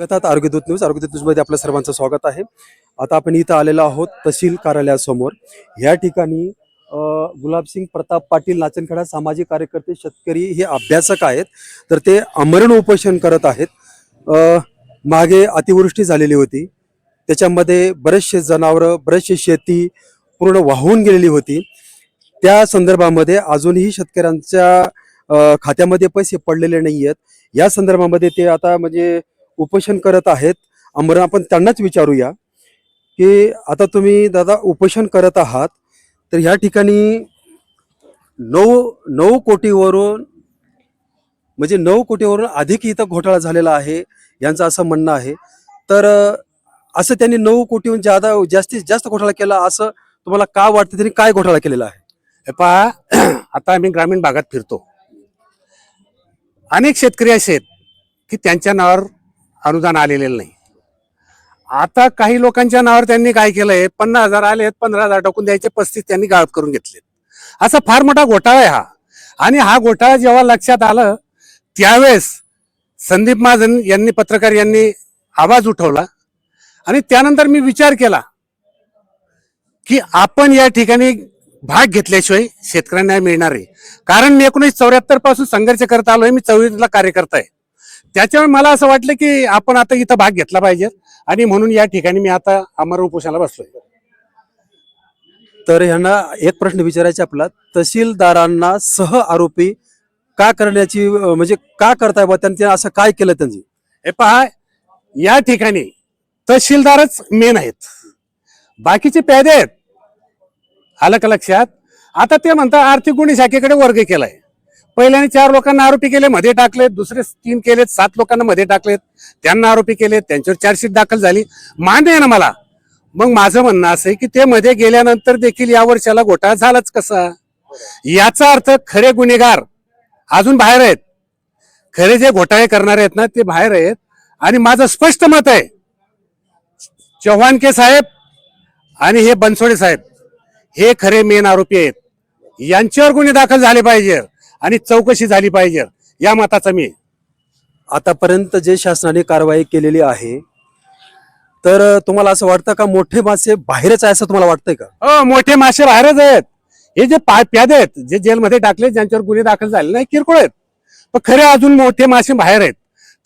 स्वागतात आरोग्यदूत news आरोग्यदूत न्यूजमध्ये आपल्या सर्वांचं स्वागत आहे. आता आपण इथं आलेलो आहोत तहसील कार्यालयासमोर. या ठिकाणी गुलाबसिंग प्रताप पाटील नाचनखेडा सामाजिक कार्यकर्ते शेतकरी हे अभ्यासक आहेत. तर ते अमरण उपोषण करत आहेत. मागे अतिवृष्टी झालेली होती. त्याच्यामध्ये बरेचसे जनावरं बरेचसे शेती पूर्ण वाहून गेलेली होती. त्या संदर्भामध्ये अजूनही शेतकऱ्यांच्या खात्यामध्ये पैसे पडलेले नाही आहेत या संदर्भामध्ये ते आता म्हणजे उपोषण करत आहेत. अमरण आपण त्यांनाच विचारूया की आता तुम्ही दादा उपोषण करत आहात तर ह्या ठिकाणी नऊ नऊ कोटीवरून म्हणजे नऊ कोटीवरून अधिक इथं घोटाळा झालेला आहे यांचं असं म्हणणं आहे. तर असं त्यांनी नऊ कोटीहून जादा जास्तीत जास्त घोटाळा केला असं तुम्हाला का वाटतं? त्यांनी काय घोटाळा केलेला आहे? हे पहा आता आम्ही ग्रामीण भागात फिरतो. अनेक शेतकरी असे आहेत की त्यांच्या नावावर अनुदान आलेलं नाही. आता काही लोकांच्या नावावर त्यांनी काय केलंय पन्नास हजार आले आहेत पंधरा हजार टाकून द्यायचे पस्तीस त्यांनी गाळप करून घेतले असा फार मोठा घोटाळा आहे हा. आणि हा घोटाळा जेव्हा लक्षात आलं त्यावेळेस संदीप महाजन यांनी पत्रकार यांनी आवाज उठवला. आणि त्यानंतर मी विचार केला की आपण या ठिकाणी भाग घेतल्याशिवाय शेतकऱ्यांना मिळणार आहे. कारण मी एकोणीस चौऱ्याहत्तरपासून संघर्ष करत आलोय मी चौवीसला कार्यकर्ता आहे. त्याच्यामुळे मला असं वाटलं की आपण आता इथं भाग घेतला पाहिजे. आणि म्हणून या ठिकाणी मी आता अमर उपोषणाला बसलोय. तर ह्यांना एक प्रश्न विचारायचा आपला. तहसीलदारांना सह आरोपी का करण्याची म्हणजे का करताय बा? त्यांनी असं काय केलं त्यांनी? हे पहा या ठिकाणी तहसीलदारच मेन आहेत. बाकीचे पेदे आहेत. आलं का लक्षात? आता ते म्हणतात आर्थिक गुन्हे शाखेकडे वर्ग केलाय. पहिल्याने चार लोकांना आरोपी केले मध्ये टाकले दुसरे तीन केलेत सात लोकांना मध्ये टाकलेत. त्यांना आरोपी केले त्यांच्यावर चार्जशीट दाखल झाली. मान्य आहे ना मला. मग माझं म्हणणं असं आहे की ते मध्ये गेल्यानंतर देखील या वर्षाला घोटाळा झालाच कसा? याचा अर्थ खरे गुन्हेगार अजून बाहेर आहेत. खरे जे घोटाळे करणारे आहेत ना ते बाहेर आहेत. आणि माझं स्पष्ट मत आहे चव्हाणके साहेब आणि हे बनसोडे साहेब हे खरे मेन आरोपी आहेत. यांच्यावर गुन्हे दाखल झाले पाहिजे आणि चौकशी झाली पाहिजे. या मताचा मी. आतापर्यंत जे शासनाने कारवाई केलेली आहे तर तुम्हाला असं वाटतं का मोठे मासे बाहेरच आहे असं तुम्हाला वाटतंय का? हो मोठे मासे बाहेरच आहेत. हे जे पा- प्यादे आहेत जे जेलमध्ये टाकले ज्यांच्यावर गुन्हे दाखल झाले नाही किरकोळ आहेत. पण खरे अजून मोठे मासे बाहेर आहेत.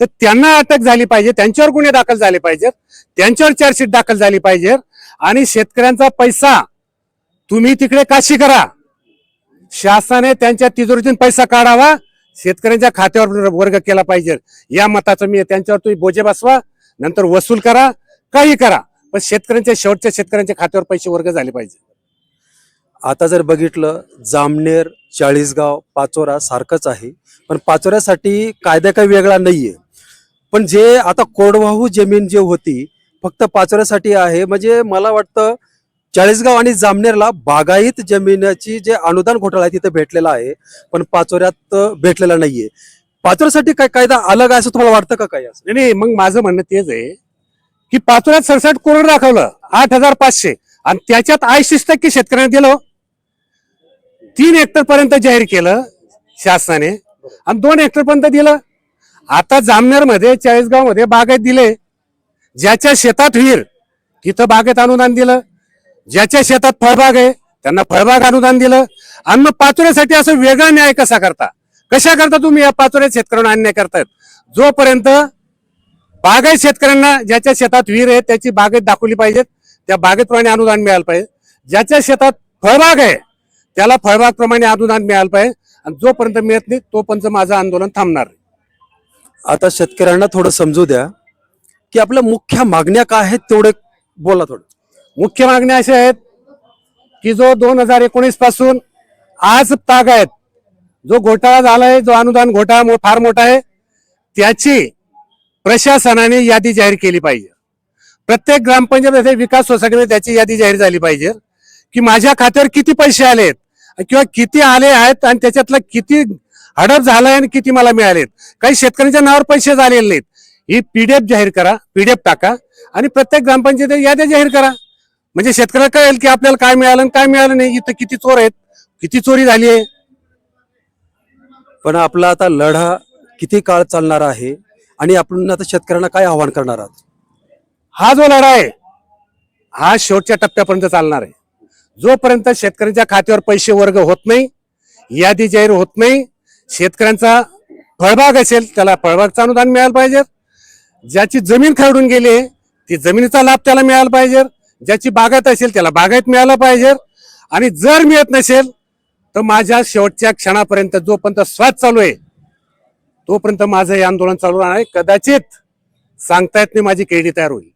तर त्यांना अटक झाली पाहिजे त्यांच्यावर गुन्हे दाखल झाले पाहिजेत त्यांच्यावर चार्जशीट दाखल झाली पाहिजे आणि शेतकऱ्यांचा पैसा तुम्ही तिकडे काशी करा. शासनाने त्यांच्या तिजोरीतून पैसा काढावा. शेतकऱ्यांच्या खात्यावर वर्ग केला पाहिजे. या मताचं मी त्यांच्यावर तुम्ही बोजे बसवा. नंतर वसूल करा. काही करा. पण शेतकऱ्यांच्या शेवटच्या शेतकऱ्यांच्या खात्यावर पैसे वर्ग झाले पाहिजे. आता जर बघितलं जामनेर चाळीसगाव पाचोरा सारखंच आहे. पण पाचोऱ्यासाठी कायदा काही वेगळा नाहीये. पण जे आता कोरडवाहू जमीन जे होती फक्त पाचोऱ्यासाठी आहे. म्हणजे मला वाटतं चाळीसगाव आणि जामनेरला बागायत जमिनीची जे अनुदान घोटाळा आहे तिथे भेटलेला आहे पण पाचोऱ्यात भेटलेला नाहीये. पाचोऱ्यासाठी काय कायदा अलग आहे असं तुम्हाला वाटतं का काही असं? नाही, नाही मग माझं म्हणणं तेच आहे की पाचोऱ्यात सरसट कोरड दाखवलं आठ हजार पाचशे आणि त्याच्यात ऐंशीच टक्के शेतकऱ्यांना दिलं हो. तीन हेक्टर पर्यंत जाहीर केलं शासनाने आणि दोन हेक्टर पर्यंत दिलं. आता जामनेरमध्ये चाळीसगावमध्ये बागायत दिले. ज्याच्या शेतात विहीर तिथं बागेत अनुदान दिलं. ज्याच्या शेतात फळबाग आहे त्यांना फळबाग अनुदान दिलं. अन्न पाचोऱ्यासाठी असं वेगळा न्याय कसा करता? कशा करता तुम्ही या पाचोऱ्या शेतकऱ्यांना अन्याय करतायत? जोपर्यंत बागायत शेतकऱ्यांना ज्याच्या शेतात विहीर आहे त्याची बागेत दाखवली पाहिजेत त्या बागेप्रमाणे अनुदान मिळालं पाहिजे. ज्याच्या शेतात फळबाग आहे त्याला फळबाग प्रमाणे अनुदान मिळालं पाहिजे. आणि जोपर्यंत मिळत नाही तोपर्यंत माझं आंदोलन थांबणार आता शेतकऱ्यांना थोडं समजू द्या की आपल्या मुख्य मागण्या काय आहेत तेवढे बोला थोडं. मुख्य मागण्या अशा आहेत की जो दोन हजार एकोणीसपासून आज ताग आहेत जो घोटाळा झालाय जो अनुदान घोटाळा मो- फार मोठा आहे त्याची प्रशासनाने यादी जाहीर केली पाहिजे. प्रत्येक ग्रामपंचायत विकास सोसायटीमध्ये त्याची यादी जाहीर झाली पाहिजे की माझ्या खात्यावर किती पैसे आलेत किंवा किती आले आहेत आणि त्याच्यातला किती हडप झालाय आणि किती मला मिळालेत. काही शेतकऱ्यांच्या नावावर पैसे झालेले नाहीत. ही पीडीएफ जाहीर करा पीडीएफ टाका आणि प्रत्येक ग्रामपंचायत याद्या जाहीर करा. म्हणजे शेतकऱ्याला कळेल की आपल्याला काय मिळालं आणि काय मिळालं नाही. इथं किती चोर आहेत किती चोरी झाली आहे. पण आपला आता लढा किती काळ चालणार आहे आणि आपण आता शेतकऱ्यांना काय आव्हान करणार आहात? हा जो लढा आहे हा शेवटच्या टप्प्यापर्यंत चालणार आहे. जोपर्यंत शेतकऱ्यांच्या खात्यावर पैसे वर्ग होत नाही यादी जाहीर होत नाही शेतकऱ्यांचा फळबाग असेल त्याला फळबागचं अनुदान मिळायला पाहिजे. ज्याची जमीन खरडून गेली आहे, ती जमिनीचा लाभ त्याला मिळाला पाहिजे. ज्याची बागायत असेल त्याला बागायत मिळालं पाहिजे. आणि जर मिळत नसेल तर माझ्या शेवटच्या क्षणापर्यंत जोपर्यंत श्वास चालू आहे तोपर्यंत माझं हे आंदोलन चालू राहणार आहे. कदाचित सांगता येत नाही माझी केडी तयार होईल.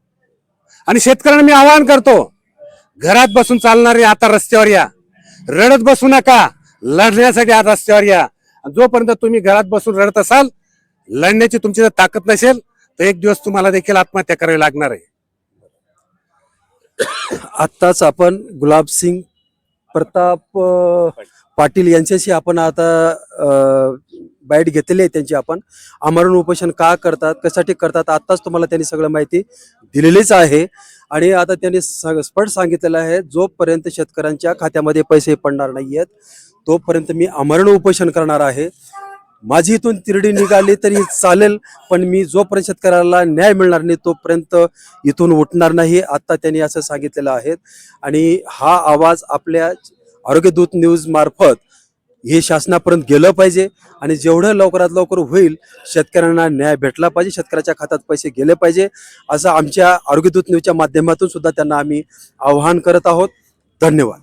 आणि शेतकऱ्यांना मी आवाहन करतो घरात बसून चालणारे आता रस्त्यावर या. रडत बसू नका. लढण्यासाठी आज रस्त्यावर या. जोपर्यंत तुम्ही घरात बसून रडत असाल लढण्याची तुमची जर ताकद नसेल तर एक दिवस तुम्हाला देखील आत्महत्या करावी लागणार आहे. आत्ताच आपण गुलाबसिंग प्रताप पाटील यांच्याशी आपण आता बाईट घेतलेली आहे त्यांची आपण. आमरण उपोषण का करतात कशासाठी करतात आत्ताच तुम्हाला त्यांनी सगळं माहिती दिलेलीच आहे. आणि आता त्यांनी स्पष्ट सांगितलेलं आहे जोपर्यंत शेतकऱ्यांच्या खात्यामध्ये पैसे पडणार नाही आहेत तोपर्यंत मी आमरण उपोषण करणार आहे. माझी इथून तिरडी निघाली तरी चालेल पण मी जोपर्यंत शेतकऱ्याला न्याय मिळणार नाही तोपर्यंत इथून उठणार नाही आता त्यांनी असं सांगितलेलं आहे. आणि हा आवाज आपल्या आरोग्यदूत न्यूज मार्फत हे शासनापर्यंत गेलं पाहिजे आणि जेवढं लवकरात लवकर होईल शेतकऱ्यांना न्याय भेटला पाहिजे शेतकऱ्याच्या खात्यात पैसे गेले पाहिजे असं आमच्या आरोग्यदूत न्यूजच्या माध्यमातून सुद्धा त्यांना आम्ही आवाहन करत आहोत. धन्यवाद.